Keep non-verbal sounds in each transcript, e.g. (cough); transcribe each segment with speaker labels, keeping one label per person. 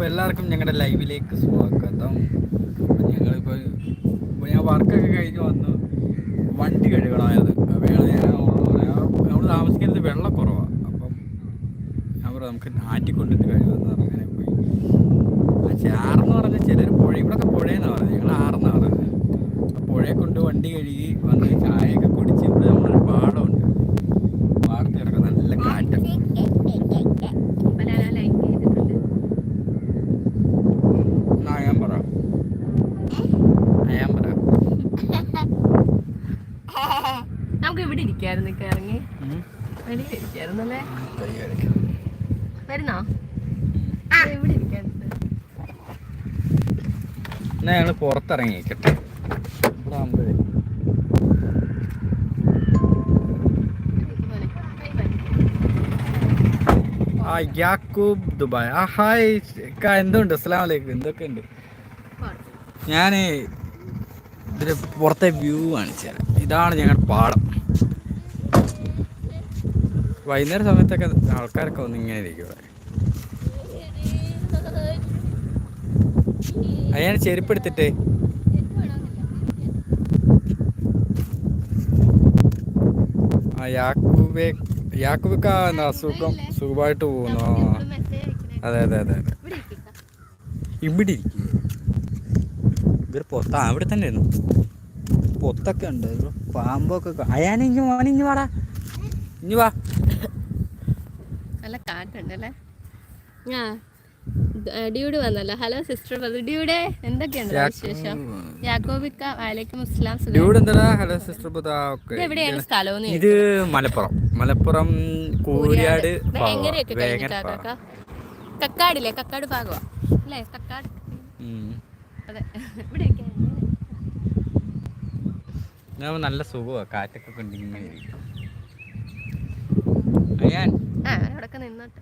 Speaker 1: അപ്പോൾ എല്ലാവർക്കും ഞങ്ങളുടെ ലൈവിലേക്ക് സ്വാഗതം. ഞങ്ങളിപ്പോൾ ഇപ്പോൾ ഞാൻ വർക്കൊക്കെ കഴിഞ്ഞ് വന്നു. വണ്ടി കഴുകണമായത് വേണം ഞാൻ നമ്മൾ താമസിക്കുന്നത് വെള്ളം കുറവാണ് അപ്പം ഞാൻ പറയാം നമുക്ക് ആറ്റിക്കൊണ്ടിട്ട് കഴുകുന്ന അങ്ങനെ പോയി. പക്ഷേ ആറെന്ന് പറഞ്ഞാൽ ചിലർ പുഴ ഇവിടെയൊക്കെ പുഴയെന്നാണ് പറഞ്ഞത്. ഞങ്ങൾ ആറെന്നാണ് പറഞ്ഞത്. പുഴയെ കൊണ്ട് വണ്ടി കഴുകി വന്ന് ചായയൊക്കെ കുടിച്ച് ഇവിടെ നമ്മളൊരു പാടമുണ്ട് പാടത്ത് കിടക്കുന്ന നല്ല കാറ്റ്
Speaker 2: ബനാന ലൈക്ക് ചെയ്തിട്ടുണ്ട്
Speaker 1: എന്നാ ഞാൻ പറ ഞാൻ പറ
Speaker 2: നമുക്ക് ഇവിടെ ഇരിക്കായിരുന്നു ഇക്ക ഇറങ്ങി വെളിയിൽ ഇരിക്കായിരുന്നു അല്ലേ വരുന്നോ ദേ ഇവിടെ ഇരിക്കായിരുന്നു
Speaker 1: എന്നാ പുറത്തിറങ്ങിക്കട്ടെ ഇവിടെ ആ യാക്കൂബ് ദുബായ്. ആ ഹായ് എന്തുണ്ട്? അസ്സലാം വലൈക്കും എന്തൊക്കെ ഉണ്ട്? ഞാൻ ഇതിന് പുറത്തെ വ്യൂ കാണിച്ചു ഇതാണ് ഞങ്ങളുടെ പാടം. വൈകുന്നേരം സമയത്തൊക്കെ ആൾക്കാരൊക്കെ വന്ന് ഇങ്ങനെ ഇരിക്കും ഇവിടെ അയാൾ ചെരുപ്പെടുത്തിട്ട്. ആ യാക്കൂബെ യാക്കൂബിക്ക എന്താ സുഖം? സുഖമായിട്ട് പോകുന്നു. അതെ അതെ അതെ അതെ. ഇവിടെ ഇരിക്കും. ഇവർ പൊത്ത അവിടെ തന്നെ ആയിരുന്നു പൊത്തൊക്കെ ഉണ്ട്. പാമ്പൊക്കെ അയാനിഞ്ഞു അയാനെ ഇഞ്ഞു മോനെ ഇഞ്ഞു വാടാ. ഇഞ്ഞു വാ.
Speaker 2: നല്ല കാറ്റുണ്ടല്ലേ? ആ. ഡ്യൂഡ് വന്നല്ലോ. ഹലോ സിസ്റ്റർ ഡ്യൂടെ എന്തൊക്കെയുണ്ട് വിശേഷം? യാക്കോബിക്ക വാലേക്കും മുസ്ലാം
Speaker 1: ഡ്യൂഡ് എന്താ ഹലോ സിസ്റ്റർ
Speaker 2: എവിടെയാണ് സ്ഥലം
Speaker 1: ഇത് മലപ്പുറം. മലപ്പുറം കൂരിയാട് ഭാഗം.
Speaker 2: എങ്ങനെയൊക്കെ
Speaker 1: വേങ്ങര
Speaker 2: കഴിഞ്ഞിട്ടാ കക്കാടില്ലേ? കക്കാട് ഭാഗമാ. അല്ലേ? കക്കാട്. അതെ. ഇവിടെയൊക്കെ
Speaker 1: നല്ല സുഖമാണ് കാറ്റൊക്കെ കൊണ്ട് ഇങ്ങനെ ഇരിക്കും. അയ്യാൻ.
Speaker 2: ആ അവിടെ നിന്നോട്ടെ.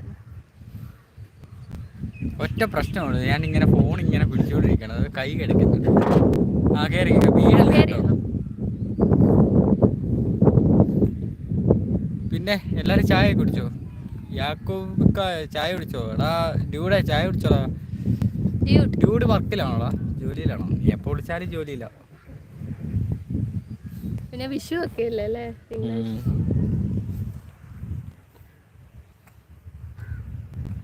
Speaker 1: ഒറ്റ പ്രശ്നമാണ് ഞാൻ ഇങ്ങനെ ഫോൺ ഇങ്ങനെ പിടിച്ചുകൊണ്ടിരിക്കണത് കൈ കിടക്കുന്നുണ്ട് ആ കയറി കേട്ടോ പിന്നെ എല്ലാരും ചായ കുടിച്ചോ? യാക്കോബിക്ക ചായ കുടിച്ചോ? എടാ ഡ്യൂടെ ചായ കുടിച്ചോടാ.
Speaker 2: ഡ്യൂഡ്.
Speaker 1: വർക്കിലാണോടാ? ജോലിയിലാണോ? എപ്പോ വിളിച്ചാലും ജോലിയില്ല.
Speaker 2: പിന്നെ വിഷു ഒക്കെ ഇല്ലേ അല്ലേ? തിങ്കളാഴ്ച.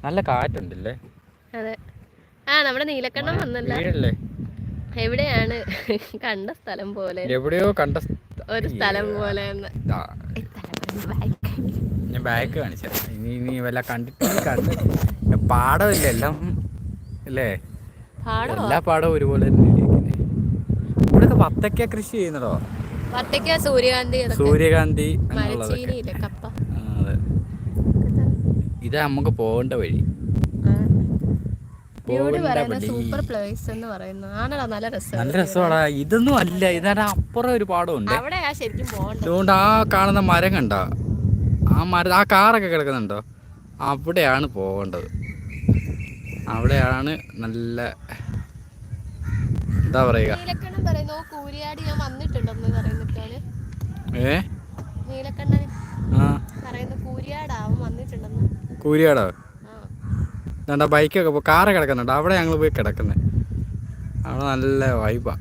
Speaker 1: നല്ല കാറ്റുണ്ടല്ലേ?
Speaker 2: അതെ. ആ നമ്മുടെ നീലക്കണ്ണം വന്നല്ലേ. എവിടെയാണ്? കണ്ട സ്ഥലം പോലെ.
Speaker 1: എവിടെയോ കണ്ട
Speaker 2: ഒരു സ്ഥലം പോലെ.
Speaker 1: ഞാൻ ബാക്ക് കാണിച്ചു തരാം. ഇനി ഇനി വല്ല കണ്ടിട്ട് കണ്ട് പാടമില്ല എല്ലാം അല്ലേ? എല്ലാ പാടവും ഒരുപോലെ തന്നെ. ഇവിടെയൊക്കെ വത്തക്ക കൃഷി ചെയ്യുന്നതോ?
Speaker 2: വത്തക്ക സൂര്യകാന്തി.
Speaker 1: സൂര്യകാന്തി ഇത് നമുക്ക് പോകേണ്ട വഴി
Speaker 2: ഡ്യൂഡ്
Speaker 1: പോകേണ്ട
Speaker 2: പറയുന്ന
Speaker 1: വഴി
Speaker 2: സൂപ്പർ പ്ലേസ് എന്ന് നല്ല രസം
Speaker 1: നല്ല രസമാടാ. ഇതൊന്നും അല്ല. ഇതാണ് അപ്പുറം ഒരു പാടമുണ്ട്.
Speaker 2: അവിടെയാ ശരിക്കും
Speaker 1: അതുകൊണ്ട് ആ കാണുന്ന മരം കണ്ട? ആ മരം ആ കാറൊക്കെ കിടക്കുന്നുണ്ടോ? അവിടെയാണ് പോകേണ്ടത്. അവിടെയാണ് നല്ല എന്താ പറയുക?
Speaker 2: നീലക്കണ്ണൻ പറയുന്നു കൂരിയാടി ഞാൻ വന്നിട്ടുണ്ടെന്ന് പറയുന്നിട്ടാണ്
Speaker 1: ഏ?
Speaker 2: നീലക്കണ്ണൻ
Speaker 1: ആ.
Speaker 2: പറയുന്നു വന്നിട്ടുണ്ടെന്ന്.
Speaker 1: കൂരിയാടോ? എന്താ ബൈക്കൊക്കെ പോയി കാറ് കിടക്കുന്നുണ്ട്. അവിടെ ഞങ്ങൾ പോയി കിടക്കുന്നത് അവിടെ നല്ല വൈബാ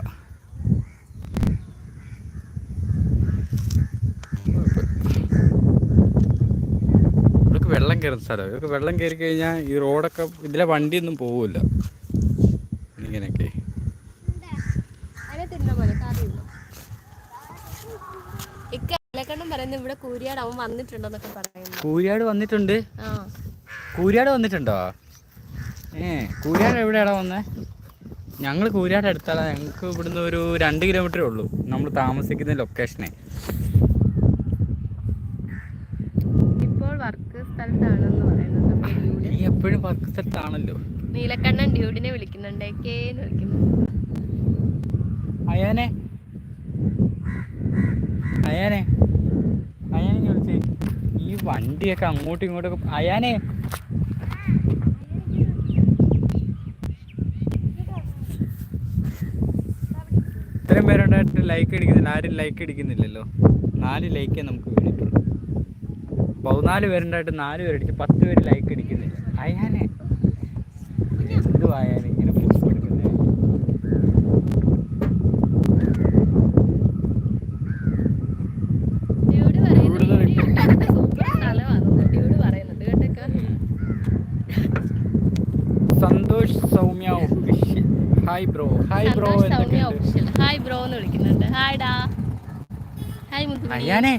Speaker 1: ഇവർക്ക് വെള്ളം കയറുന്ന സ്ഥലം. ഇവർക്ക് വെള്ളം കയറി കഴിഞ്ഞാൽ ഈ റോഡൊക്കെ ഇതിലെ വണ്ടിയൊന്നും പോവില്ല. ഇങ്ങനെയൊക്കെ.
Speaker 2: കൂരിയാട്
Speaker 1: കൂരിയാട് വന്നിട്ടുണ്ട്? കൂരിയാട് വന്നിട്ടുണ്ടോ? ഏ കൂരാട് എവിടെയാടാ വന്നേ? ഞങ്ങൾ കൂരാട് അടുത്താണ് ഞങ്ങൾക്ക് ഇവിടുന്ന് ഒരു രണ്ട് കിലോമീറ്ററേ ഉള്ളൂ. നമ്മൾ താമസിക്കുന്ന ലൊക്കേഷനെ
Speaker 2: ഇപ്പോൾ വർക്ക് സ്ഥലത്താണെന്ന് പറയുന്നത്.
Speaker 1: നീ എപ്പോഴും വർക്ക് സ്ഥലത്താണല്ലോ.
Speaker 2: നീലക്കണ്ണൻ ഡ്യൂഡിനെ വിളിക്കുന്നുണ്ട്. കേന്ന് വിളിക്കുന്നു.
Speaker 1: അയാനെ. അയാനെ. അയാനെ വിളിച്ചേ. ഈ വണ്ടിയൊക്കെ അങ്ങോട്ടും ഇങ്ങോട്ടും അയാനെ. ഇത്രയും പേരുണ്ടായിട്ട് ലൈക്ക് അടിക്കുന്നില്ല ആരും ലൈക്ക് അടിക്കുന്നില്ലല്ലോ. നാല് ലൈക്കേ നമുക്ക് വേണ്ടിയിട്ടുള്ളൂ. പതിനാല് പേരുണ്ടായിട്ട് നാല് പേരടിച്ച് പത്ത് പേര് ലൈക്ക് അടിക്കുന്നില്ല. അയാനെ എന്തുവാ എന്തുവായാലും ഇങ്ങനെ
Speaker 2: post
Speaker 1: Santhosh Soumya hi bro hi bro
Speaker 2: Santhosh Soumya
Speaker 1: എന്തൊക്കെയുണ്ട്
Speaker 2: ഒഫീഷ്യൽ ഹായ് ബ്രോ എന്ന് വിളിക്കുന്നുണ്ട് ഹായ്
Speaker 1: അയ്യാനെ.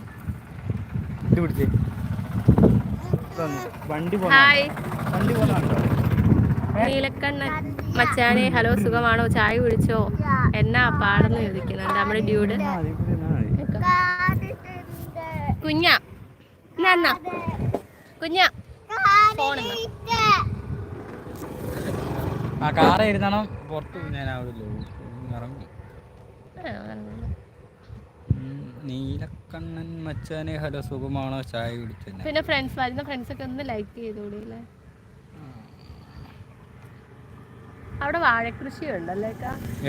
Speaker 1: ഇത് പിടിച്ചേ. വണ്ടി
Speaker 2: ഹായ്.
Speaker 1: വണ്ടി
Speaker 2: നീലക്കണ്ണൻ മച്ചാനെ ഹലോ സുഖമാണോ? ചായ കുടിച്ചോ? എന്നാ പാടെന്ന് ചോദിക്കുന്നുണ്ട്. നമ്മുടെ ഡ്യൂഡ്. കുഞ്ഞ. എന്നാ കുഞ്ഞ.
Speaker 1: ആ കാറ് ഇരുന്നണം പുറത്ത് ഞാനാവില്ലോ ഇറങ്ങി. ഉം, നീലക്കണ്ണൻ മച്ചാനെ ഹലോ സുഖമാണോ? ചായ കുടിച്ചത്
Speaker 2: പിന്നെ ഫ്രണ്ട്സ് വരുന്ന ഫ്രണ്ട്സ് ഒക്കെ ഒന്ന് ലൈക്ക് ചെയ്തോടില്ലേ അവിടെ വാഴക്കൃഷി ഉണ്ടല്ലേ?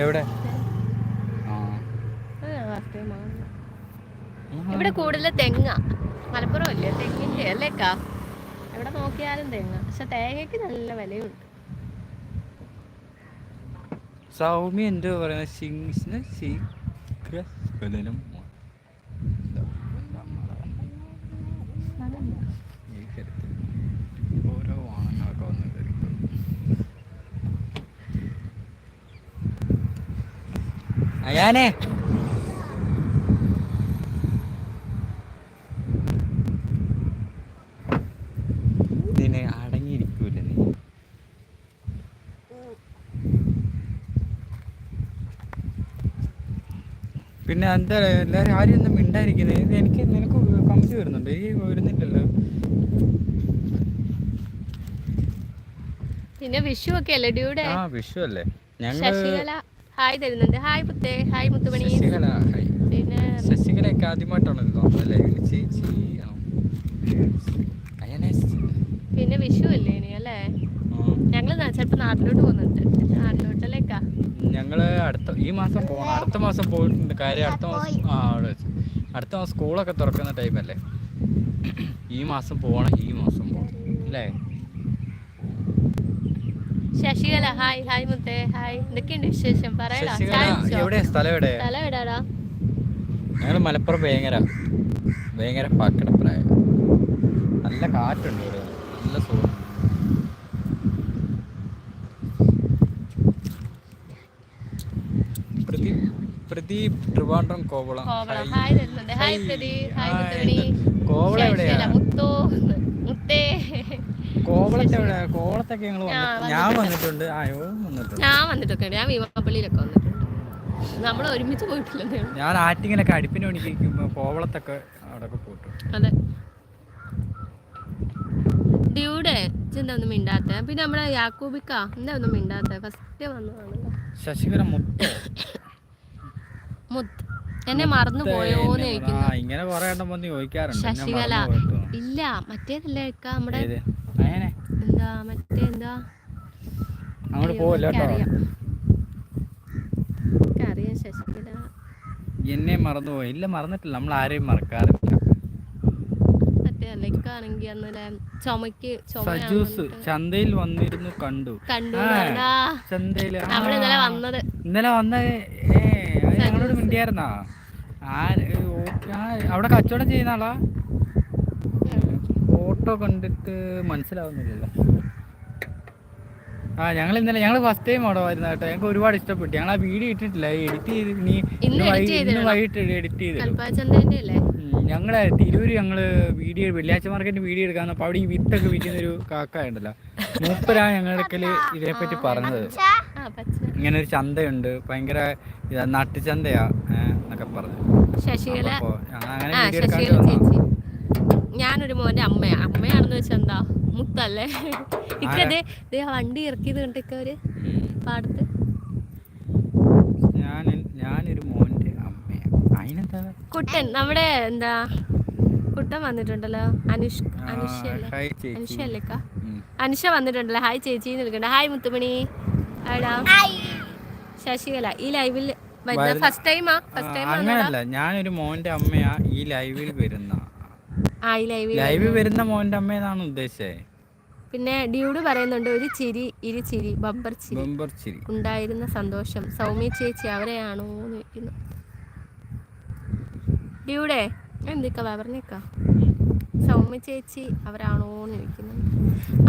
Speaker 1: എവിടെ.
Speaker 2: ഇവിടെ കൂടുതൽ തെങ്ങ. മലപ്പുറം അല്ലേ? തെങ്ങിന്റെ അല്ലേക്കാ? എവിടെ നോക്കിയാലും തെങ്ങ. പക്ഷെ തേങ്ങയ്ക്ക് നല്ല വിലയുണ്ട്.
Speaker 1: സൗമ്യ എന്തോ പറയുന്നത് അയാനെ. ഇതിന് അടങ്ങിയിരിക്കൂല നീ? പിന്നെ എന്താ എല്ലാവരും ആരും ഒന്നും മിണ്ടായിരിക്കുന്നത് ഇത് എനിക്ക് നിനക്ക് കമ്പി വരുന്നുണ്ട്. ഈ വരുന്നില്ലല്ലോ.
Speaker 2: പിന്നെ വിഷു ഒക്കെ അല്ലേ ഡ്യൂടെ
Speaker 1: ആ വിഷു അല്ലേ ഞങ്ങൾ
Speaker 2: ശശികല. ഹായ് തരുന്നുണ്ട്. ഹായ് പുത്തേ. ഹായ് മുത്തുമണി. പിന്നെ
Speaker 1: ശശികലയൊക്കെ ആദ്യമായിട്ടാണ്
Speaker 2: പിന്നെ വിഷു അല്ലേ ഇനി അല്ലേ? ഞങ്ങൾ നാ- ചിലപ്പോ നാട്ടിലോട്ട് പോകുന്നുണ്ട്. നാട്ടിലോട്ടല്ലേക്കാ?
Speaker 1: ഞങ്ങൾ അടുത്ത ഈ മാസം പോകണം അടുത്ത മാസം പോയിട്ടുണ്ട്. കാര്യം അടുത്ത മാസം ആ അടുത്ത മാസം സ്കൂളൊക്കെ തുറക്കുന്ന ടൈമല്ലേ? ഈ മാസം പോകണം ഈ മാസം പോകണം അല്ലേ
Speaker 2: ശശികല ഹായ് ഹായ് മുത്തേ ഹായ്. എന്തൊക്കെയുണ്ട് വിശേഷം? പറയടാ.
Speaker 1: സ്ഥലം എവിടെ? ഞങ്ങൾ മലപ്പുറം വേങ്ങര. വേങ്ങര പാക്കടപ്രായ നല്ല കാറ്റുണ്ട് ഇവിടെ. നല്ല സുഖം പ്രദീപ് ട്രിവാൻഡ്രം കോവളം.
Speaker 2: കോവളം.
Speaker 1: എവിടെയാ?
Speaker 2: മുത്തോ മുത്തേ.
Speaker 1: കോവളത്തെ എവിടെ? കോവളത്തൊക്കെ ഞങ്ങൾ
Speaker 2: ഞാൻ
Speaker 1: വന്നിട്ടുണ്ട്. ആയോ വന്നിട്ടുണ്ട്.
Speaker 2: ഞാൻ വന്നിട്ടൊക്കെ ഉണ്ട് ഞാൻ ഭീമാപ്പള്ളിയിലൊക്കെ വന്നിട്ടുണ്ട്. നമ്മൾ ഒരുമിച്ച് പോയിട്ടില്ലേ
Speaker 1: ഞാൻ ആറ്റിങ്ങിലൊക്കെ അടുപ്പിന് പണിക്കുമ്പോൾ കോവളത്തൊക്കെ അവിടെയൊക്കെ പോയിട്ടുണ്ട്.
Speaker 2: അതെ. ഡ്യൂടെ എന്താ ഒന്നും മിണ്ടാത്ത? പിന്നെ നമ്മുടെ യാക്കൂബിക്ക എന്താ ഒന്നും മിണ്ടാത്ത? ഫസ്റ്റ് വന്നതാണല്ലോ.
Speaker 1: ശശികല മുത്ത്.
Speaker 2: മുത്ത്. എന്നെ മറന്നു പോയോന്ന് ചോദിക്കുന്നു.
Speaker 1: ഇങ്ങനെ കൊറേ എണ്ണം വന്ന് ചോദിക്കാറുണ്ട്.
Speaker 2: ശശികല. ഇല്ല മറ്റേതല്ലേ നമ്മുടെ എന്താ മറ്റേ എന്താ?
Speaker 1: അങ്ങോട്ട് പോവല്ലോ
Speaker 2: ശശികല
Speaker 1: എന്നെ മറന്നുപോയി. ഇല്ല മറന്നിട്ടില്ല. നമ്മൾ ആരെയും മറക്കാറില്ല. ചന്തയിൽ വന്നിരുന്നു കണ്ടു.
Speaker 2: ഇന്നലെ
Speaker 1: വന്ന ഞങ്ങളോട്. മിണ്ടിയായിരുന്നാ? അവിടെ കച്ചവടം ചെയ്യുന്ന ആളാ? ഫോട്ടോ കണ്ടിട്ട് മനസ്സിലാവുന്നില്ലല്ലോ. ആ ഞങ്ങൾ ഇന്നലെ ഞങ്ങൾ ഫസ്റ്റ് ടൈം അവിടെ വരുന്ന കേട്ടോ. ഞങ്ങൾക്ക് ഒരുപാട് ഇഷ്ടപ്പെട്ടു. ഞങ്ങൾ ആ വീഡിയോ ഇട്ടിട്ടില്ല. എഡിറ്റ് ചെയ്ത് നീ
Speaker 2: ഇന്ന്.
Speaker 1: വൈകിട്ട് എഡിറ്റ് ചെയ്ത് ഞങ്ങളെ തിരൂര് ഞങ്ങൾ വീഡിയോ വെള്ളിയാഴ്ച മാർക്കറ്റ് വീഡിയോ എടുക്കാൻ അപ്പോൾ അവിടെ ഈ വിത്തൊക്കെ വിൽക്കുന്ന ഒരു കാക്ക ഉണ്ടല്ലോ. മൂപ്പരാണ് ഞങ്ങളുടെ ഇതിനെപ്പറ്റി പറഞ്ഞത്. ഇങ്ങനെ ഒരു ചന്തയുണ്ട്. ഭയങ്കര നാട്ടുചന്തയാ എന്നൊക്കെ പറഞ്ഞു.
Speaker 2: അപ്പോൾ
Speaker 1: അപ്പൊ ഞങ്ങൾ അങ്ങനെ വീഡിയോ എടുക്കാൻ
Speaker 2: ഞാനൊരു മോന്റെ അമ്മയാ. അമ്മയാണെന്ന് വെച്ചാ എന്താ? മുത്തല്ലേ? ഇക്കതേ ദേ വണ്ടി ഇറക്കിയത് കണ്ടിക്ക ഒരു
Speaker 1: ഉം.
Speaker 2: പാടത്ത്.
Speaker 1: ഞാനൊരു മോന്റെ അമ്മയാ.
Speaker 2: കുട്ടൻ നമ്മുടെ എന്താ കുട്ടൻ വന്നിട്ടുണ്ടല്ലോ. അനുഷ്
Speaker 1: അനുഷ
Speaker 2: അനുഷ
Speaker 1: അല്ലേക്ക.
Speaker 2: അനുഷ വന്നിട്ടുണ്ടല്ലോ. ഹായ് ചേച്ചി നിൽക്കണ്ട. ഹായ് മുത്തുമണി. ആടാ. ശശികല ഈ ലൈവിൽ ഫസ്റ്റ് ടൈമാ ഫസ്റ്റ് ടൈം
Speaker 1: അങ്ങനല്ല. ഞാനൊരു മോന്റെ അമ്മയാ. ഈ ലൈവിൽ വരുന്ന.
Speaker 2: ലൈവ് ലൈവിൽ
Speaker 1: വരുന്ന മോന്റെ അമ്മയെന്നാണ് ഉദ്ദേശിച്ചത്
Speaker 2: പിന്നെ ഡ്യൂഡ് പറയുന്നുണ്ട് ഒരു ചിരി ഇരു ചിരി ബമ്പർ ചിരി.
Speaker 1: ബമ്പർ ചിരി.
Speaker 2: ഉണ്ടായിരുന്ന സന്തോഷം. സൗമ്യ ചേച്ചി അവരെയാണോ എന്ന് ചോദിക്കുന്നു. ഡ്യൂടെ എന്തൊക്കെയാ പറഞ്ഞേക്ക. സൗമ്യ ചേച്ചി അവരാണോ എന്ന് ചോദിക്കുന്നു.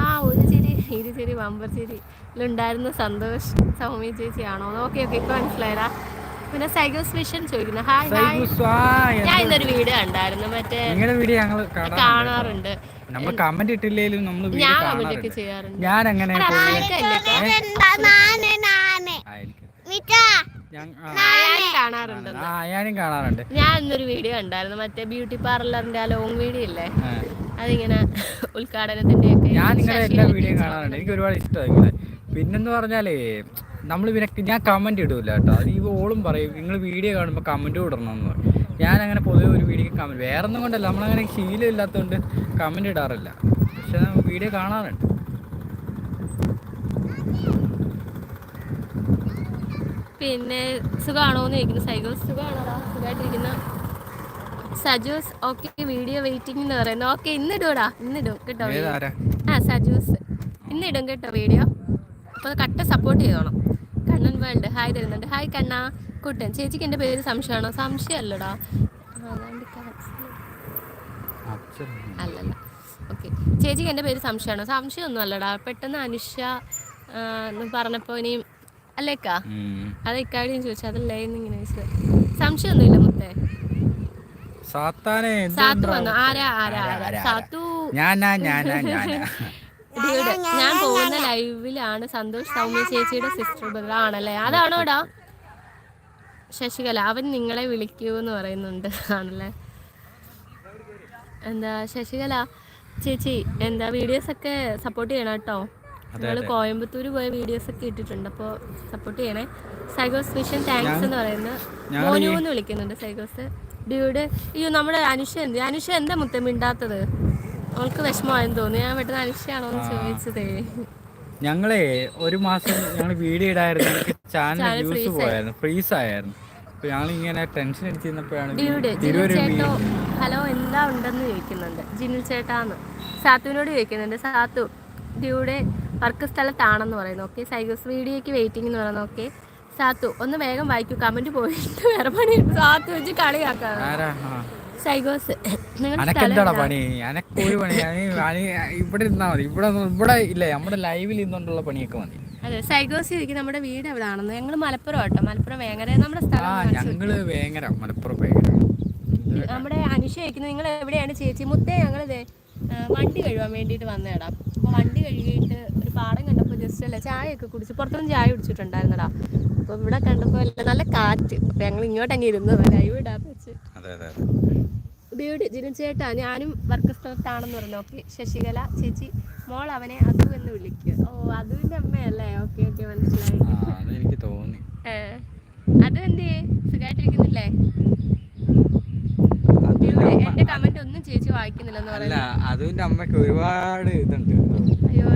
Speaker 2: ആ ഒരു ചിരി ഇരു ചിരി ബമ്പർ ചിരി. ഉണ്ടായിരുന്ന സന്തോഷം സൗമ്യ ചേച്ചി ആണോ? ഓക്കെ ഓക്കെ ഇപ്പൊ മനസ്സിലായതാ. പിന്നെ സൈഗോസ് വിഷൻ ചോദിക്കുന്നു. ഹായ് ഹായ് ഞാൻ ഇന്നൊരു വീഡിയോ കണ്ടായിരുന്നു. മറ്റേ
Speaker 1: നിങ്ങളുടെ വീഡിയോ ഞങ്ങൾ
Speaker 2: കാണാറുണ്ട്.
Speaker 1: നമ്മൾ കമന്റ് ഇട്ടില്ലേലും നമ്മൾ വീഡിയോ
Speaker 2: ഞാൻ കമന്റ് ഒക്കെ ചെയ്യാറുണ്ട്.
Speaker 1: ഞാൻ അങ്ങനെ
Speaker 2: ഞാനും കാണാറുണ്ട്.
Speaker 1: ആ ഞാനും കാണാറുണ്ട്.
Speaker 2: ഞാൻ ഇന്നൊരു വീഡിയോ കണ്ടായിരുന്നു. മറ്റേ ബ്യൂട്ടി പാർലറിന്റെ ആ ലോങ് വീഡിയോ ഇല്ലേ. അതിങ്ങനെ ഉദ്ഘാടനത്തിന്റെ ഒക്കെ
Speaker 1: ഞാൻ നിങ്ങളുടെ എല്ലാ വീഡിയോ കാണാറുണ്ട്. എനിക്ക് ഒരുപാട് ഇഷ്ടമായി നിങ്ങളെ പിന്നെന്ന് പറഞ്ഞാലേ നമ്മൾ പിന്നെ ഞാൻ കമന്റ് ഇടില്ല കേട്ടോ. അത് ഈ ഓളും പറയും നിങ്ങൾ വീഡിയോ കാണുമ്പോൾ കമന്റ് ഇടണം എന്ന് പറയും ഞാൻ അങ്ങനെ പൊതുവെ ഒരു വീഡിയോ കമന്റ് വേറെ ഒന്നും കൊണ്ടല്ല നമ്മളങ്ങനെ ശീലം ഇല്ലാത്തതുകൊണ്ട് കമന്റ് ഇടാറില്ല. പക്ഷെ വീഡിയോ കാണാറുണ്ട്.
Speaker 2: പിന്നെ സുഖമാണോ എന്ന് ചോദിക്കുന്നു. സൈക്കിൾ സുഖമാണോടാ സുഖമായിട്ടിരിക്കുന്ന സജൂസ് ഓക്കെ വീഡിയോ വെയിറ്റിംഗ് എന്ന് പറയുന്നു. ഓക്കെ ഇന്നിടൂടാ. ഇന്നിടും കേട്ടോ ആ സജൂസ്. ഇന്നിടും കേട്ടോ വീഡിയോ അപ്പോൾ കട്ട സപ്പോർട്ട് ചെയ്തോണം. കണ്ണൻ ഉണ്ട് ഹായ് തരുന്നുണ്ട്. ഹായ് കണ്ണ. കുട്ടൻ. ചേച്ചിക്ക് എന്റെ പേര് സംശയമാണോ? സംശയമല്ലടാ. അല്ലല്ല. ഓക്കെ. ചേച്ചിക്ക് എന്റെ പേര് സംശയമാണോ? സംശയമൊന്നും അല്ലടാ. പെട്ടെന്ന് അനുഷ എന്ന് പറഞ്ഞപ്പോൾ ഇനിയും അല്ലേക്കാ. അത് ഇക്കാര്യം ചോദിച്ചു. അതല്ലേ എന്നിങ്ങനെ ചോദിച്ചത് സംശയമൊന്നുമില്ല മുത്തേ.
Speaker 1: സാത്താനെ
Speaker 2: സാത്തു? വന്നു? ആരാ? ആരാ? ആരാ? സാത്തു.
Speaker 1: ഞാനാ ഞാനാ ഞാനാ. (laughs)
Speaker 2: ഡിയുടെ ഞാൻ പോകുന്ന ലൈവിലാണ് സന്തോഷ് സൗമ്യ ചേച്ചിയുടെ സിസ്റ്റർ ബ്രദർ ആണല്ലേ അതാണോടാ ശശികല അവൻ നിങ്ങളെ വിളിക്കൂ എന്ന് പറയുന്നുണ്ട് ആണല്ലേ? എന്താ ശശികല ചേച്ചി എന്താ വീഡിയോസ് ഒക്കെ സപ്പോർട്ട് ചെയ്യണം കേട്ടോ. നിങ്ങൾ കോയമ്പത്തൂർ പോയ വീഡിയോസ് ഒക്കെ ഇട്ടിട്ടുണ്ട് അപ്പോൾ സപ്പോർട്ട് ചെയ്യണേ. സൈഗോസ് മിഷൻ താങ്ക്സ് എന്ന് പറയുന്നത് മോനു എന്ന് വിളിക്കുന്നുണ്ട് സൈഗോസ്. ഡ്യൂഡ് അയ്യോ നമ്മുടെ അനുഷ എന്ത്? അനുഷ എന്താ മുത്തം മിണ്ടാത്തത് അവൾക്ക് വിഷമമായെന്ന് തോന്നി. ഞാൻ പെട്ടെന്ന് അനുഷയാണോ എന്ന് ചോദിച്ചതേ.
Speaker 1: ഞങ്ങളെ ഒരു മാസം ഞങ്ങൾ വീഡിയോ ഇടായിരുന്നു ചാനൽ
Speaker 2: യൂസ്
Speaker 1: വ്യൂസ് പോയായിരുന്നു. ഫ്രീസ് ആയിരുന്നു അപ്പൊ ഞങ്ങൾ ഇങ്ങനെ ടെൻഷൻ അടിച്ചിരുന്നപ്പോഴാണ്
Speaker 2: ഹലോ എന്താ ഉണ്ടെന്ന് ചോദിക്കുന്നുണ്ട്. ജിനിൽ ചേട്ടാന്ന്. സാത്തുവിനോട് ചോദിക്കുന്നുണ്ട്. സാത്തു ഡ്യൂടെ വർക്ക് സ്ഥലത്താണെന്ന് പറയുന്നു. ഓക്കെ സൈഗസ് വീഡിയോക്ക് വെയിറ്റിംഗ് എന്ന് പറയുന്നു. ഓക്കെ സാത്തു ഒന്ന് വേഗം വായിക്കൂ. കമന്റ് പോയിട്ട് വേറെ പണി സാത്തു വെച്ച്
Speaker 1: കളിയാക്കാം.
Speaker 2: സൈഗോസ്
Speaker 1: അനക്കെന്താടാ പണി? അനക്ക് ഒരു പണി. ഇവിടെ ഇരുന്നാ മതി. ഇവിടെ ഇവിടെ ഇല്ലേ? നമ്മുടെ ലൈവിൽ ഇരുന്നോണ്ടുള്ള പണിയൊക്കെ മതി.
Speaker 2: അതെ സൈഗോസ് ഇരിക്കും നമ്മുടെ വീട് എവിടെയാണെന്ന് ഞങ്ങൾ മലപ്പുറം ആട്ടോ. മലപ്പുറം വേങ്ങര നമ്മുടെ സ്ഥലം
Speaker 1: ഞങ്ങൾ വേങ്ങര മലപ്പുറം വേങ്ങര.
Speaker 2: നമ്മുടെ അനുഷ ചോദിക്കുന്നത് നിങ്ങൾ എവിടെയാണ് ചേച്ചി? മുത്തേ ഞങ്ങൾ വണ്ടി കഴുകാൻ വേണ്ടിയിട്ട് വന്നേടാ. അപ്പോൾ വണ്ടി കഴുകിയിട്ട് ഒരു പാടം കണ്ടപ്പോൾ ജസ്റ്റ് അല്ല ചായയൊക്കെ കുടിച്ച് പുറത്തുനിന്ന് ചായ കുടിച്ചിട്ടുണ്ടായിരുന്നടാ. അപ്പോൾ ഇവിടെ കണ്ടപ്പോൾ നല്ല കാറ്റ്. അപ്പോൾ ഞങ്ങൾ ഇങ്ങോട്ടങ്ങ് ഇരുന്നത് ലൈവ് ഇടാന്ന് വെച്ച്.
Speaker 1: അതെ അതെ.
Speaker 2: വീട് ജിനു ചേട്ടാ ഞാനും വർക്ക് സ്ഥലത്താണെന്ന് പറഞ്ഞു. ഓക്കെ ശശികല ചേച്ചി മോൾ അവനെ അതു എന്ന് വിളിക്കുക. ഓ അതുവിന്റെ അമ്മയല്ലേ? ഓക്കെ ഓക്കെ മനസ്സിലായി.
Speaker 1: ആ അതെനിക്ക് തോന്നി.
Speaker 2: അത് എന്തേ സുഖമായിട്ടിരിക്കുന്നില്ലേ എന്റെ കമന്റ് ഒന്നും ചേച്ചി വായിക്കുന്നില്ലെന്ന് പറഞ്ഞു
Speaker 1: അതിന്റെ അമ്മയ്ക്ക് ഒരുപാട് ഇതുണ്ട്
Speaker 2: അയ്യോ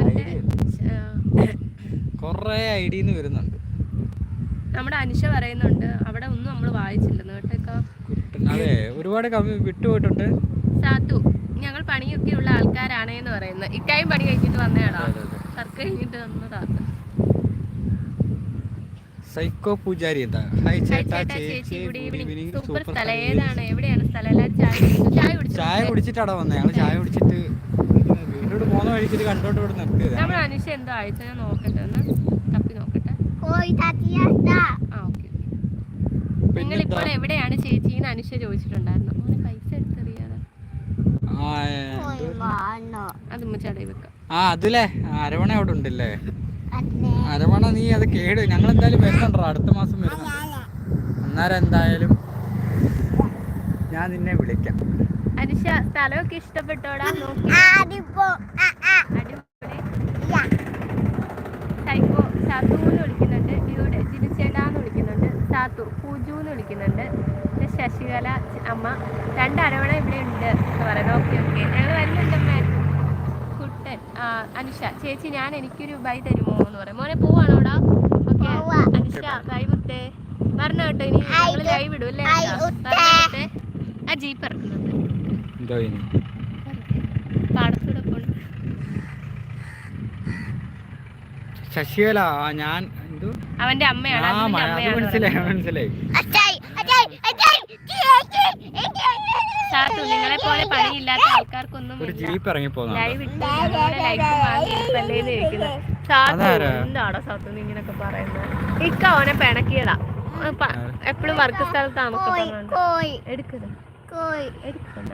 Speaker 1: കൊറേ ഐഡിന്ന് വരുന്നുണ്ട്.
Speaker 2: നമ്മുടെ അനുഷ പറയുന്നുണ്ട് അവിടെ ഒന്നും നമ്മൾ വായിച്ചില്ലെന്ന്
Speaker 1: കുട്ടൻ- അതെ ഒരുപാട് കവി വിട്ടുപോയിട്ടുണ്ട്.
Speaker 2: സാത്തു ഞങ്ങൾ പണിയൊക്കെയുള്ള ആൾക്കാരാണേന്ന് പറയുന്നത് ഇക്കായും പണി കഴിഞ്ഞിട്ട് വന്നതാണോ. വർക്ക് കഴിഞ്ഞിട്ട് വന്നതാ.
Speaker 1: സൈക്കോ പൂജാരി എന്താ? ഹായ്
Speaker 2: ചേട്ടാ ചേച്ചി ഗുഡ് ഈവനിങ് സൂപ്പർ സ്ഥലം ഏതാണ്? എവിടെയാണ് സ്ഥലം? എല്ലാവരും ചായ കുടിച്ചു? ചായ കുടിച്ചു?
Speaker 1: ചായ കുടിച്ചിട്ടാടാ വന്നത് ഞങ്ങൾ ചായ കുടിച്ചിട്ട് വീട്ടിലോട്ട് പോകുന്ന വഴിക്കിട്ട് കണ്ടോണ്ട് ഇവിടെ നിർത്തിയത്
Speaker 2: നമ്മൾ അനുഷ എന്തോ അയച്ച ഞാൻ നോക്കട്ടെ ഒന്ന്. തപ്പി നോക്കട്ടെ. നിങ്ങൾ ഇപ്പോൾ എവിടെയാണ് ചേച്ചി എന്ന് അനുഷ ചോദിച്ചിട്ടുണ്ടായിരുന്നു മോനെ പൈസ എടുത്തെറിയാതെ? അത് വെക്കാം.
Speaker 1: ആ അതില്ലേ അരവണ അവിടെ ഉണ്ടല്ലേ? അരവണ നീ അത് കേട് ഞങ്ങൾ എന്തായാലും വരുന്നുണ്ടോ? അടുത്ത മാസം വരുന്നുണ്ട്? അന്നേരം എന്തായാലും ഞാൻ നിന്നെ വിളിക്കാം.
Speaker 2: അനുഷ സ്ഥലമൊക്കെ ഇഷ്ടപ്പെട്ടോടാ? നോക്കി. അടിപൊളി. സൈക്കോ സാത്തു എന്ന് വിളിക്കുന്നുണ്ട്. ഇവിടെ സാത്തു പൂജു എന്ന് വിളിക്കുന്നുണ്ട്. ശശികല അമ്മ. രണ്ട് അരവണ ഇവിടെ ഉണ്ട് എന്ന് പറയുന്നത് ഓക്കെ ഓക്കെ. ഞങ്ങൾ വരുന്നുണ്ടമ്മേ. കുട്ടൻ അനുഷ. ചേച്ചി ഞാൻ എനിക്കൊരു ബൈ തരുമോ എന്ന് പറയും. മോനെ പോവാണോടാ ഓക്കെ. അനുഷ ബൈ മുത്തേ പറഞ്ഞ കേട്ടോ ഇനി. ഞങ്ങൾ ലൈവ് ഇടും അല്ലേ? പറഞ്ഞോ മുത്തേ? ആ ജീപ്പ് ഇറക്കുന്നുണ്ട്. പാടത്തൂടെ
Speaker 1: ശശികല ഞാൻ
Speaker 2: അവന്റെ അമ്മയാണ് സാത്തു നിങ്ങളെ പോലെ പണിയില്ലാത്ത ആൾക്കാർക്കൊന്നും സാത്തു? എന്താടാ സാത്തു ഇങ്ങനൊക്കെ പറയുന്നത്? ഇക്ക അവനെ പിണക്കിയതാ. എപ്പോഴും വർക്ക് സ്ഥലത്താണൊക്കെ പറഞ്ഞോണ്ട്. എടുക്കുന്നത് എടുക്കുന്ന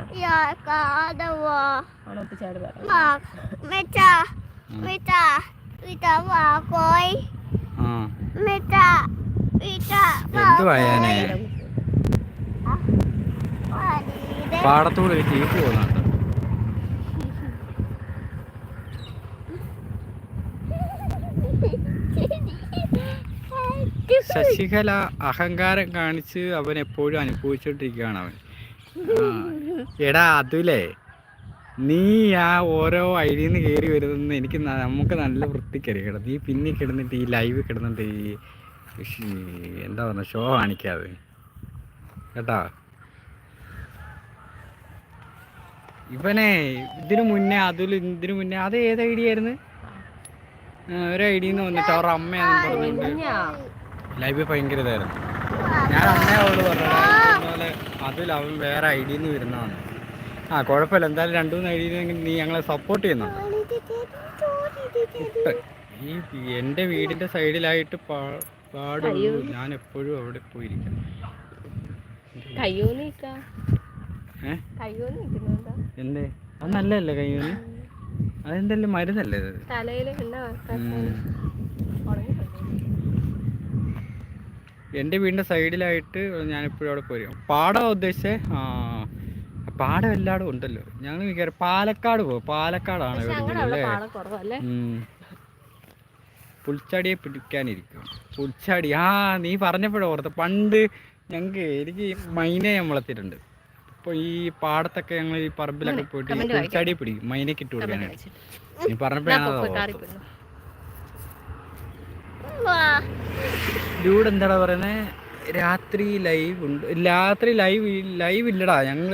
Speaker 2: ആണോ
Speaker 1: പറയാനേ? പാടത്തോട് ഒരു ജീപ്പ് പോകുന്നുണ്ട് ശശികല അഹങ്കാരം കാണിച്ച് അവൻ എപ്പോഴും അനുഭവിച്ചോണ്ടിരിക്കുകയാണ് അവൻ. എടാ അതുലേ നീ ആ ഓരോ ഐഡിയിൽ നിന്ന് കയറി വരുന്നത് എനിക്ക് നമുക്ക് നല്ല വൃത്തിക്കറിയണം നീ പിന്നെ കിടന്നിട്ട് ഈ ലൈവ് കിടന്നിട്ട് ഈ എന്താ പറഞ്ഞ ഷോ കാണിക്കാതെ. കേട്ടാ? ഇവനെ ഇതിനു മുന്നേ അതിൽ ഇതിനു മുന്നേ അത് ഏത് ഐഡിയ ആയിരുന്നു? ഒരു ഐഡിയിൽ നിന്ന് വന്നിട്ട് അവരുടെ അമ്മയാണെന്ന് പറഞ്ഞുകൊണ്ട് ലൈവ് ഭയങ്കര ഇതായിരുന്നു. ഞാൻ അമ്മയോട് പറഞ്ഞത് അതിൽ അവൻ വേറെ ഐഡിയിൽ നിന്ന് വരുന്നതാണ്. ആ കുഴപ്പമില്ല. എന്തായാലും രണ്ടു മൂന്ന് ഐഡിയിൽ നീ ഞങ്ങളെ സപ്പോർട്ട് ചെയ്യുന്നുണ്ട് ഈ എന്റെ വീടിന്റെ സൈഡിലായിട്ട് പാടുള്ളൂ ഞാൻ എപ്പോഴും അവിടെ പോയിരിക്കാം എന്തേ? അത് നല്ലതല്ലേ കയ്യൂന്ന്? അതെന്തല്ലേ മരുന്നല്ലേ എന്റെ വീടിന്റെ സൈഡിലായിട്ട് ഞാൻ എപ്പോഴും അവിടെ പോരും പാടാ ഉദ്ദേശിച്ചേ? ആ. പാടം എല്ലായിടും ഉണ്ടല്ലോ. ഞങ്ങൾ മിക്കവാറും പാലക്കാട് പോകും. പാലക്കാടാണ്. പുൽച്ചാടിയെ പിടിക്കാനിരിക്കും. പുൽച്ചാടി. ആ നീ പറഞ്ഞപ്പോഴും ഓർത്ത് പണ്ട് ഞങ്ങൾക്ക് എനിക്ക് മൈനെ മൈനയെ ഞാൻ വളർത്തിയിട്ടുണ്ട്. അപ്പോൾ ഈ പാടത്തൊക്കെ ഞങ്ങൾ ഈ പറമ്പിലൊക്കെ പോയിട്ട്. പുൽച്ചാടിയെ പിടിക്കും മൈനയ്ക്ക് ഇട്ട് കൊടുക്കാനായിട്ട് നീ പറഞ്ഞപ്പോഴാണ് ഓർത്തത്. എന്താടാ പറയുന്നത് രാത്രി ലൈവ് ഉണ്ട്. രാത്രി ലൈവ് ലൈവ് ഇല്ലടാ. ഞങ്ങൾ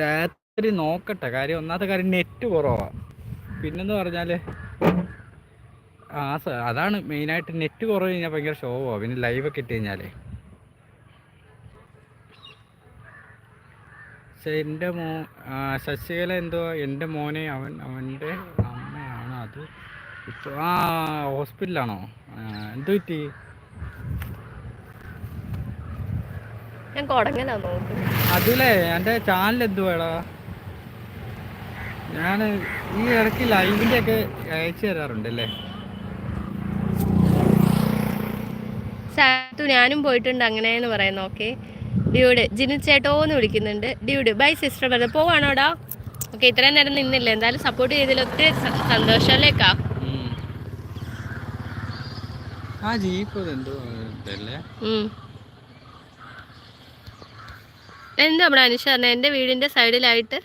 Speaker 1: രാത്രി നോക്കട്ടെ. കാര്യം ഒന്നാമത്തെ കാര്യം നെറ്റ് കുറവാണ് പിന്നെന്ന് പറഞ്ഞാൽ ആ അതാണ് മെയിനായിട്ട് നെറ്റ് കുറവ് കഴിഞ്ഞാൽ ഭയങ്കര ഷോവാ പിന്നെ ലൈവ് ഒക്കെ ഇട്ട് കഴിഞ്ഞാലേ. പക്ഷെ എന്റെ മോ ശശികല എന്തോ എന്റെ മോനെ അവൻ അവന്റെ അമ്മയാണ് അത്. ഇപ്പോൾ ആ ഹോസ്പിറ്റലാണോ? എന്തു പറ്റി?
Speaker 2: ഞാൻ കൊടങ്ങനാ നോക്കും.
Speaker 1: അതിലേ എന്റെ ചാനൽ എന്തുവാടാ ഞാൻ ഈ ഇടയ്ക്ക് ലൈവിന്റെ ഒക്കെ അയച്ചു തരാറുണ്ട് അല്ലേ?
Speaker 2: സാത്തു ഞാനും പോയിട്ടുണ്ട് അങ്ങനെയെന്ന് പറയുന്നു ഓക്കെ ഡ്യൂഡ് ജിനു ചേട്ടോന്ന് വിളിക്കുന്നുണ്ട്. ഡ്യൂഡ് ബൈ സിസ്റ്റർ പറഞ്ഞു പോവാണോടാ? ഓക്കെ ഇത്രയും നേരം നിന്നില്ല? എന്തായാലും സപ്പോർട്ട് ചെയ്തതിൽ ഒത്തിരി സന്തോഷമല്ലേക്കാ.
Speaker 1: ആ ജീപ്പ് എന്തോ ഇതല്ലേ.
Speaker 2: എന്താ നമ്മുടെ അനുഷ പറഞ്ഞ? എന്റെ വീടിന്റെ സൈഡിലായിട്ട്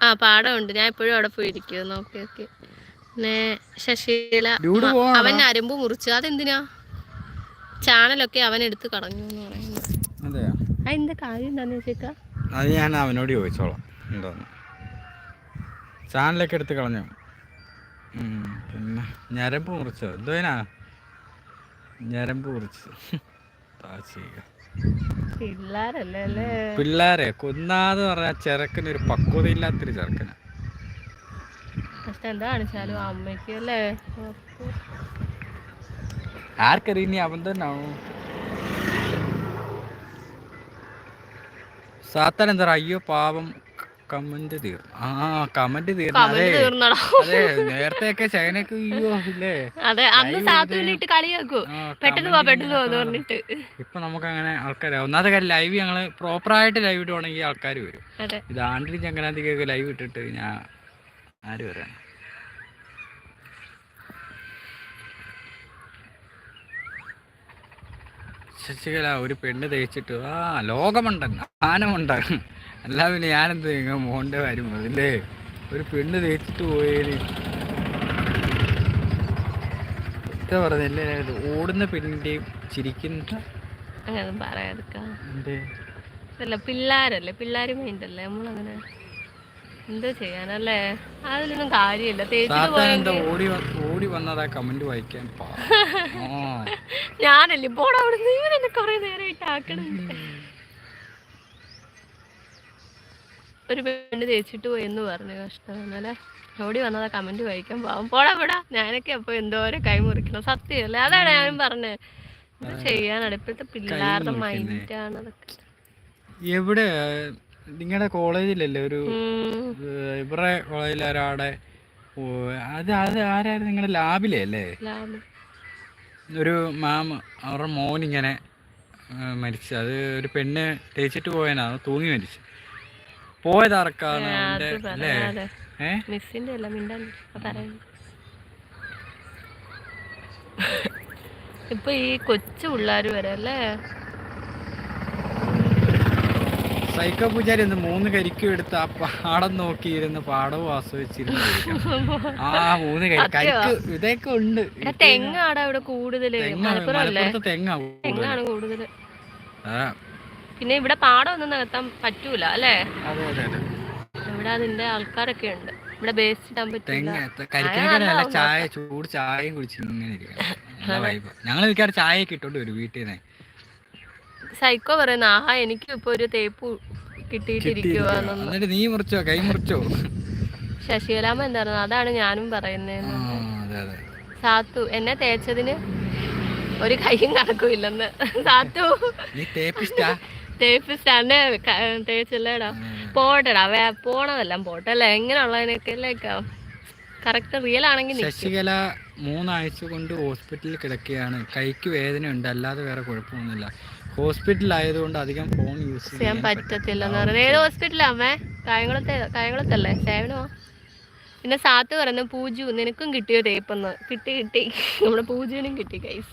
Speaker 2: ആ പാടമുണ്ട്. ഞാൻ എപ്പോഴും അവിടെ പോയിരിക്കുന്നു. Okay okay. പിന്നെ ശശീല? അവൻ അരുമ്പ് മുറിച്ചു. അതെന്തിനാ? ചാനലൊക്കെ അവൻ എടുത്ത് കളഞ്ഞു എന്ന് ആ കാര്യം എന്താന്ന് വെച്ചേക്കാ
Speaker 1: അത് ഞാൻ അവനോട് ചോദിച്ചോളാം. എന്താന്ന് ചാനലൊക്കെ എടുത്ത് കളഞ്ഞു. പിന്നെ ഞരമ്പ് മുറിച്ചോ? എന്തോനാ ഞരമ്പ് മുറിച്ചു. എന്താ (laughs) ചെയ്യുക
Speaker 2: പിള്ളേരല്ലേ കൊന്നാന്ന്
Speaker 1: പറഞ്ഞ ചെറുക്കന് ഒരു പക്വത ഇല്ലാത്തൊരു ചെറുക്കന.
Speaker 2: പക്ഷെ എന്താ കാണിച്ചാലും അമ്മയ്ക്ക് അല്ലേ
Speaker 1: ആർക്കറിയാം ഇനി അവൻ തന്നെ ആവും? സാത്താൻ എന്താ അയ്യോ പാവം. കമന്റ് തീർന്നു ആ കമന്റ് തീർന്നു. അതെ. അതെ നേരത്തെയൊക്കെ ചൈനക്ക് അയ്യോ ഇല്ലേ?
Speaker 2: അതെ അന്ന് സാധുവിനിട്ട് കളിയാക്കൂ പെട്ടെന്ന്
Speaker 1: പോവാ
Speaker 2: പോ പെട്ടെന്ന്
Speaker 1: പോവാന്ന്
Speaker 2: പോന്ന് പറഞ്ഞിട്ട്.
Speaker 1: ഇപ്പൊ നമുക്ക് അങ്ങനെ ആൾക്കാർ ഒന്നാമത്തെ കാര്യം ലൈവ് ഞങ്ങൾ പ്രോപ്പറായിട്ട് ലൈവ് ഇടുവാണെങ്കിൽ ആൾക്കാർ വരും.
Speaker 2: അതെ.
Speaker 1: ഇത് ആണ്ടിനും ചങ്കനാന്തിക്കൊക്കെ ലൈവ് ഇട്ടിട്ട് ഞാൻ ആര് വരാണ് ശശികല ഒരു പെണ്ണ് തേച്ചിട്ട് ആ ലോകമുണ്ടെന്ന് ആനമുണ്ട അല്ല പിന്നെ ഞാനെന്ത് ഇങ്ങനെ മോന്റെ കാര്യം അതില്ലേ ഒരു പെണ്ണ് തേച്ചിട്ട് പോയേന്. എന്താ പറഞ്ഞല്ലേ ഓടുന്ന പെണ്ണിന്റെയും ചിരിക്കുന്ന
Speaker 2: അങ്ങനെ പറയാതിരിക്കാം. അല്ല പിള്ളേരല്ലേ? മൈൻഡല്ലേ? നമ്മളങ്ങനെ എന്തോ ചെയ്യാനല്ലേ? അതിലൊന്നും കാര്യമില്ല. തേച്ചിട്ട്
Speaker 1: ഓടി ഓടി വന്നതാ കമന്റ് വായിക്കാൻ. (laughs)
Speaker 2: ഞാനല്ലേ ഇപ്പോൾ അവിടെ നീ എന്നെ കുറെ നേരം ഇട്ടാക്കണം ഒരു പെണ്ണ് തേച്ചിട്ട് പോയി എന്ന് പറഞ്ഞു. കഷ്ടം. അല്ലേ ഓടി വന്നതാ കമന്റ് വായിക്കാൻ. പാവം. പോടാ പോടാ. ഞാനൊക്കെ അപ്പൊ എന്തോരം കൈ മുറിക്കണം. സത്യമല്ലേ? അതാണ് ഞാനും പറഞ്ഞത് ഇത് ചെയ്യാനാണ്. ഇപ്പോഴത്തെ പിള്ളേരുടെ മൈൻഡാണ് അതൊക്കെ.
Speaker 1: എവിടെ? നിങ്ങളുടെ കോളേജിലല്ലേ ഒരു ഇവരുടെ കോളേജിൽ ഒരാടെ അത് അത് ആരായിരുന്നു നിങ്ങളുടെ ലാബിലെ അല്ലേ? ഒരു മാം അവരുടെ മോൻ ഇങ്ങനെ മരിച്ചു. അത് ഒരു പെണ്ണ് തേച്ചിട്ട് പോയനാ തൂങ്ങി മരിച്ചു. പോയത് ആർക്കാണ്
Speaker 2: മിസ്സിന്റെ അല്ല മിണ്ടാൻ. ഇപ്പൊ ഈ കൊച്ചു പിള്ളേര് വരെ അല്ലേ?
Speaker 1: സൈക്കോ പൂജാരി ഒന്ന് മൂന്ന് കരിക്കും എടുത്ത് ആ പാടം നോക്കിയിരുന്ന് പാടവും ആസ്വദിച്ചിരുന്നു. ആ മൂന്ന് കരി കരിക്ക് ഇതൊക്കെ ഉണ്ട്.
Speaker 2: തെങ്ങാടാ ഇവിടെ
Speaker 1: കൂടുതൽ
Speaker 2: തെങ്ങാണ് കൂടുതൽ.
Speaker 1: ആ,
Speaker 2: പിന്നെ ഇവിടെ പാടം ഒന്നും നികത്താൻ പറ്റൂല അല്ലേ? ഇവിടെ അതിന്റെ ആൾക്കാരൊക്കെ ഉണ്ട്. ഇവിടെ ബേസ് ഇടാൻ പറ്റില്ല
Speaker 1: ചായ ചൂട് ചായയും കുടിച്ച്. ഞങ്ങൾ മിക്കവാറും ചായയൊക്കെ ഇട്ടോണ്ട് വരും വീട്ടിൽ നിന്ന്
Speaker 2: സൈക്കോ പറയുന്ന ആഹാ എനിക്ക് ഇപ്പൊ ഒരു തേപ്പ് കിട്ടിയിട്ടിരിക്കുവാന്നൊന്ന്
Speaker 1: എന്നിട്ട് നീ മുറിച്ചോ? കൈ മുറിച്ചോ?
Speaker 2: ശശികലാമ്മ എന്തായിരുന്നു? അതാണ് ഞാനും പറയുന്നത് സാത്തു എന്നെ തേച്ചതിന് ഒരു കൈയും കണക്കും ഇല്ലെന്ന് സാത്തു.
Speaker 1: നീ തേപ്പിസ്റ്റാ
Speaker 2: തേപ്പ് സ്റ്റാൻഡ് തേച്ചല്ലേടാ പോട്ടെടാ വേ പോണതെല്ലാം പോട്ടെ അല്ലേ? എങ്ങനെയുള്ളതിനൊക്കെ അല്ലേക്കാ കറക്റ്റ് റിയൽ ആണെങ്കിൽ.
Speaker 1: ശശികല മൂന്നാഴ്ച കൊണ്ട് ഹോസ്പിറ്റലിൽ കിടക്കുകയാണ്. കൈക്ക് വേദന ഉണ്ട് അല്ലാതെ വേറെ കുഴപ്പമൊന്നുമില്ല. ഹോസ്പിറ്റൽ ആയതുകൊണ്ട് അധികം ഫോൺ യൂസ്
Speaker 2: ചെയ്യാൻ
Speaker 1: പറ്റത്തില്ല.
Speaker 2: പറ്റത്തില്ലെന്ന് പറയുന്നത് ഏത് ഹോസ്പിറ്റലാമേ കായംകുളത്തെ കായംകുളത്തല്ലേ? സേവനമോ? പിന്നെ സാത്ത് പറയുന്നു പൂജു നിനക്കും കിട്ടിയോ തേപ്പെന്ന്. കിട്ടി കിട്ടി. നമ്മുടെ പൂജുവിനും കിട്ടി കൈസ്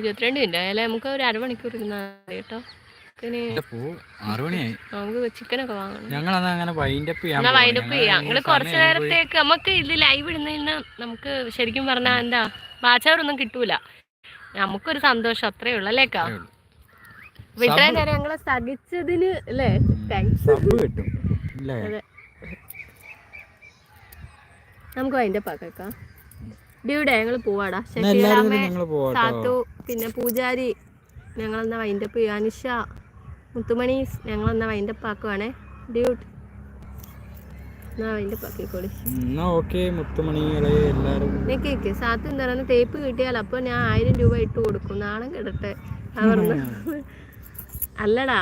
Speaker 2: ഇരുപത്തിരണ്ട് മിനിറ്റ്. ആയാലേ നമുക്ക് ഒരു അരമണിക്കൂർ ഇരുന്നാൽ മതി കേട്ടോ. പിന്നെ നമുക്ക് ചിക്കനൊക്കെ വാങ്ങണം.
Speaker 1: അങ്ങനെ വൈൻഡപ്പ്.
Speaker 2: വൈൻഡപ്പ് ചെയ്യാം. കുറച്ച് നേരത്തേക്ക് ഇത് ലൈവ് ഇടുന്നതിന് നമുക്ക് ശരിക്കും പറഞ്ഞാൽ എന്താ ബാച്ചവരൊന്നും കിട്ടൂല. നമുക്കൊരു സന്തോഷം അത്രേ ഉള്ളു അല്ലേക്കാ ഇത്രയും നേരം ഞങ്ങളെ സഹിച്ചതിന് അല്ലേ? താങ്ക്സ്
Speaker 1: കിട്ടും.
Speaker 2: നമുക്ക് വൈൻഡപ്പ് ആക്കാം ഡ്യൂടെ ഞങ്ങൾ പോവാടാ. സാത്തു പിന്നെ പൂജാരി ഞങ്ങളെന്നാ വൈൻഡപ്പ് അനുഷ മുത്തുമണി ഞങ്ങളെന്നാ വൈൻഡപ്പ് ആക്കുവാണേ. ഡ്യൂട്ട് ആക്കിക്കോളി. സാത്തു എന്താ പറയുക തേപ്പ് കിട്ടിയാൽ അപ്പൊ ഞാൻ ആയിരം രൂപ ഇട്ട് കൊടുക്കും. നാളെ കിടട്ടെ. അവർന്ന് അല്ലടാ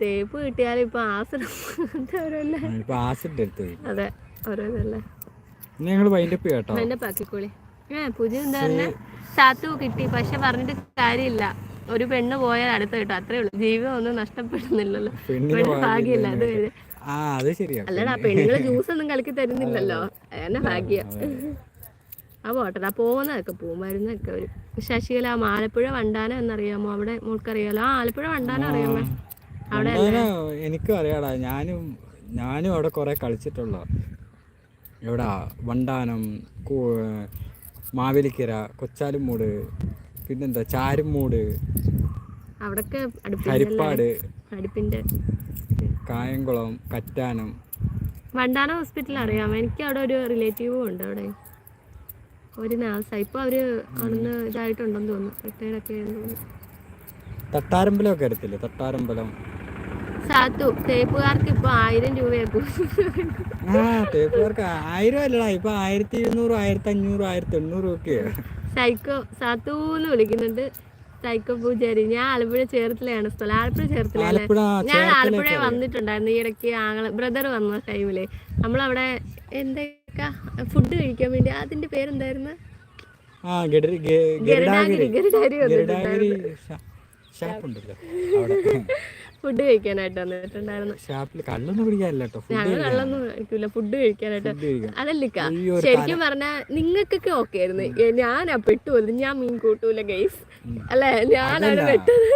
Speaker 2: തേപ്പ് കിട്ടിയാൽ ഇപ്പൊ ഓരോല്ലേ
Speaker 1: ആസിഡ്
Speaker 2: അതെ ഓരോന്നല്ലേ.
Speaker 1: ഞങ്ങൾ വൈൻഡപ്പ്
Speaker 2: ഏ പുതിയ എന്താ പറഞ്ഞ സാത്തു കിട്ടി. പക്ഷെ പറഞ്ഞിട്ട് കാര്യമില്ല. ഒരു പെണ്ണ് പോയാൽ അടുത്ത കിട്ടും. അത്രേ ഉള്ളൂ. ജീവിതം ഒന്നും നഷ്ടപ്പെടുന്നില്ലല്ലോ. പെണ്ണ് ഭാഗ്യമില്ല. അത് അല്ലടാ പെണ്ണുങ്ങൾ ജ്യൂസ് ഒന്നും കലക്കി തരുന്നില്ലല്ലോ. അതന്നെ ഭാഗ്യം. ആ പോട്ടെ പോകുന്നതൊക്കെ പോവും വരുന്നതൊക്കെ വരും ശശികല ആലപ്പുഴ വണ്ടാനം എന്നറിയാമോ? അവിടെ മോൾക്കറിയാലോ? ആ ആലപ്പുഴ വണ്ടാനം അറിയാമോ? അവിടെ
Speaker 1: എനിക്കും അറിയാടാ. ഞാനും ഞാനും അവിടെ കുറെ കളിച്ചിട്ടുള്ള എവിടാ? വണ്ടാനം മാവേലിക്കര കൊച്ചാലുംമൂട് പിന്നെന്താ ചാരുംമൂട്
Speaker 2: അവിടൊക്കെ
Speaker 1: ഹരിപ്പാട്
Speaker 2: അടുപ്പിന്റെ
Speaker 1: കായംകുളം കറ്റാനം.
Speaker 2: വണ്ടാന ഹോസ്പിറ്റൽ അറിയാം എനിക്ക് അവിടെ ഒരു റിലേറ്റീവും ഉണ്ട് അവിടെ. ഒരു നേഴ്സായി ഇപ്പൊ അവർ അവിടുന്ന് ഇതായിട്ടുണ്ടെന്ന് തോന്നുന്നു. റിട്ടയർഡ് ഒക്കെ തട്ടാരമ്പലം
Speaker 1: ഒക്കെ അറിയത്തില്ലേ തട്ടാരമ്പലം.
Speaker 2: സാത്തു തേപ്പുകാർക്ക് ഇപ്പൊ ആയിരം രൂപയാക്കും.
Speaker 1: ആ തേപ്പുകാർക്ക് ആയിരം അല്ലടാ ഇപ്പൊ ആയിരത്തി ഇരുന്നൂറ് ആയിരത്തി അഞ്ഞൂറ് ആയിരത്തി എണ്ണൂറ് ഒക്കെ.
Speaker 2: സൈക്കോ സാത്തൂന്ന് വിളിക്കുന്നുണ്ട്. സൈക്കോ പൂജാരി ഞാൻ ആലപ്പുഴ ചേർത്തലയാണ് സ്ഥലം. ആലപ്പുഴ ചേർത്തലയാണ്. ഞാൻ ആലപ്പുഴ വന്നിട്ടുണ്ടായിരുന്നു ഈ ഇടയ്ക്ക് ആങ്ങളെ ബ്രദർ വന്ന ടൈമിൽ നമ്മളവിടെ എന്തൊക്കെ ഫുഡ് കഴിക്കാൻ വേണ്ടി അതിന്റെ പേരെന്തായിരുന്നു? ഗരുഡാഗിരി.
Speaker 1: ഗരുഡാഗിരി അവിടെ.
Speaker 2: ഫുഡ് കഴിക്കാനായിട്ട് വന്നിട്ടുണ്ടായിരുന്നു. ഞങ്ങൾ കള്ളൊന്നും കഴിക്കൂല ഫുഡ് കഴിക്കാനായിട്ട്. അതല്ലിക്ക ശരിക്കും പറഞ്ഞാ നിങ്ങൾക്കൊക്കെ ഓക്കെ ആയിരുന്നു. ഞാനാ പെട്ടുപോലും ഞാൻ മീൻ കൂട്ടൂല ഗൈസ് അല്ലെ? ഞാനാണ്. പെട്ടത്.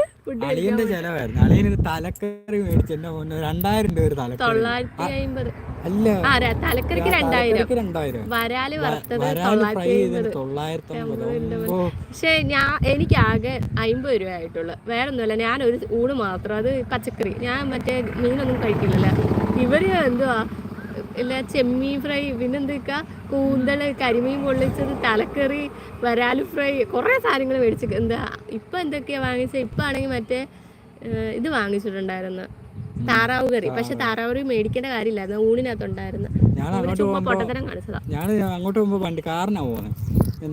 Speaker 1: അളിയന്റെ ചെലവായിരുന്നു. അളിയന് തലക്കറി മേടിച്ചു എന്റെ മോന് രണ്ടായിരം രൂപ ഒരു തലക്കറി.
Speaker 2: തൊള്ളായിരത്തി അമ്പത്
Speaker 1: അല്ല.
Speaker 2: ആ ര- തലക്കറിക്ക് രണ്ടായിരം.
Speaker 1: തലക്കറിക്ക് രണ്ടായിരം.
Speaker 2: വരാൽ വറുത്തത്
Speaker 1: വരാൽ ഫ്രൈ
Speaker 2: തൊള്ളായിരത്തി
Speaker 1: ചെയ്തതിന്
Speaker 2: അമ്പത്.
Speaker 1: തൊള്ളായിരത്തി അമ്പത് ഓ.
Speaker 2: പക്ഷെ ഞാൻ എനിക്ക് ആകെ അമ്പത് രൂപ ആയിട്ടുള്ളു വേറെ ഒന്നുമല്ല ഞാൻ ഒരു ഊണ് മാത്രം. അത് പച്ചക്കറി. ഞാൻ മറ്റേ മീനൊന്നും കഴിക്കില്ലല്ലോ. ഇവർ എന്തുവാ ഇല്ല ചെമ്മീൻ ഫ്രൈ പിന്നെന്തൊക്കെ കൂന്തൾ കരിമീൻ പൊള്ളിച്ചത് തലക്കറി വരാൽ ഫ്രൈ കുറേ സാധനങ്ങൾ മേടിച്ച് എന്താ ഇപ്പം എന്തൊക്കെയാ വാങ്ങിച്ചത് ഇപ്പം ആണെങ്കിൽ മറ്റേ ഇത് വാങ്ങിച്ചിട്ടുണ്ടായിരുന്നു. താറാവ് കറി. പക്ഷെ താറാവ്. കറി മേടിക്കേണ്ട കാര്യമില്ലായിരുന്നു. ഊണിനകത്തുണ്ടായിരുന്നു. പൊട്ടത്തരം കാണിച്ചതാ.
Speaker 1: ഞാൻ അങ്ങോട്ട് പോകുമ്പോ വണ്ടി കാറിനാ പോകുന്നത്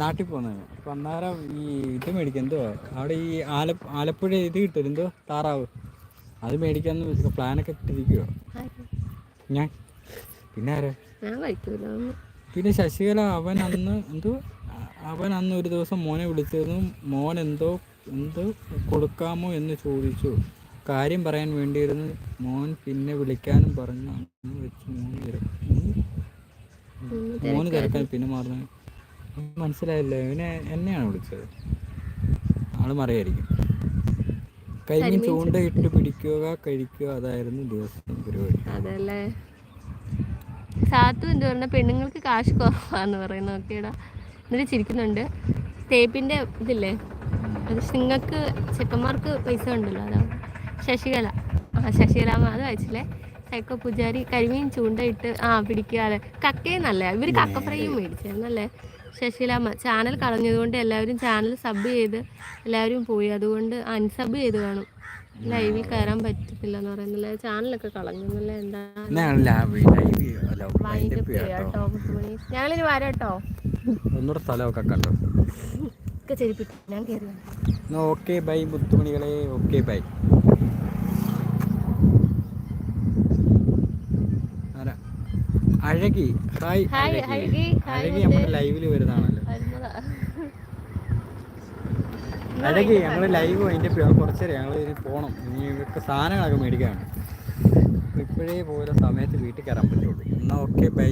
Speaker 1: നാട്ടിൽ പോകുന്നത് അപ്പൊ അന്നേരം ഈ ഇത് മേടിക്കാം എന്തോ അവിടെ ഈ ആല ആലപ്പുഴ ഇത് കിട്ടും എന്തോ താറാവ്. അത് മേടിക്കാന്ന് പ്ലാനൊക്കെ ഇട്ടിരിക്കുവോ. ഞാൻ പിന്നെ ആരാ
Speaker 2: ഞാൻ കഴിക്കൂല. ഒന്നും.
Speaker 1: പിന്നെ ശശികല അവൻ അന്ന് എന്തോ അവൻ അന്ന് ഒരു ദിവസം മോനെ വിളിച്ചതും മോൻ എന്തോ എന്തോ കൊടുക്കാമോ എന്ന് ചോദിച്ചു. കാര്യം പറയാൻ വേണ്ടിയിരുന്നു. മോൻ പിന്നെ വിളിക്കാനും പറഞ്ഞു. അന്ന് വെച്ച്
Speaker 2: മോൻ
Speaker 1: മോന് തിരക്കാൻ പിന്നെ മാറുന്നു. മനസ്സിലായില്ല? ഇവനെ എന്നെയാണ് വിളിച്ചത്. ആൾ മറിയായിരിക്കും. കരിമീൻ ചൂണ്ടയിട്ട് പിടിക്കുക കഴിക്കുക അതായിരുന്നു ദിവസം പരിപാടി.
Speaker 2: അതല്ലേ? സാത്തു എന്ത് പറഞ്ഞാൽ പെണ്ണുങ്ങൾക്ക് കാശ് കുറവാന്ന് പറയുന്നത് ഓക്കേടാ എന്നിട്ട് ചിരിക്കുന്നുണ്ട്. സ്റ്റേപ്പിന്റെ ഇതില്ലേ? അത് നിങ്ങൾക്ക് ചെക്കന്മാർക്ക് പൈസ ഉണ്ടല്ലോ അതാ? ശശികല. ആ ശശികല അത് വായിച്ചില്ലേ? സൈക്കോ പൂജാരി കരിമീൻ ചൂണ്ടയിട്ട് ആ പിടിക്കുക പിടിക്കാതെ കക്കയെന്നല്ല? ഇവർ കക്ക ഫ്രൈയും മേടിച്ചായിരുന്നല്ലേ? ശശിലാമ്മ ചാനൽ കളഞ്ഞതുകൊണ്ട് എല്ലാവരും ചാനൽ സബ് ചെയ്ത് എല്ലാവരും പോയി. അതുകൊണ്ട് അൺസബ് ചെയ്ത് കാണും. ലൈവിൽ കയറാൻ പറ്റത്തില്ല എന്ന് പറയുന്നില്ല? ചാനലൊക്കെ കളഞ്ഞല്ലേ എന്താ? ഞങ്ങളിനി വരാട്ടോ.
Speaker 1: ഒന്നുകൂടെ സ്ഥലമൊക്കെ കണ്ടോ?
Speaker 2: ഒക്കെ ചെരിപ്പിട്ടു. ഞാൻ കയറി
Speaker 1: okay bye മുത്തുമണികളെ okay bye? Azhaki. Hi
Speaker 2: Azhaki.
Speaker 1: Azhaki. നമ്മുടെ ലൈവിൽ വരുന്നതാണല്ലോ. അഴകി ഞങ്ങൾ ലൈവ് അതിന്റെ കുറച്ച് നേരം ഞങ്ങൾ ഇനി പോകണം ഇനി ഇവർക്ക് സാധനങ്ങളൊക്കെ മേടിക്കാണ് ഇപ്പോഴേ പോലെ സമയത്ത് വീട്ടിൽ കയറാൻ പറ്റുള്ളൂ. എന്നാൽ ഓക്കെ ബൈ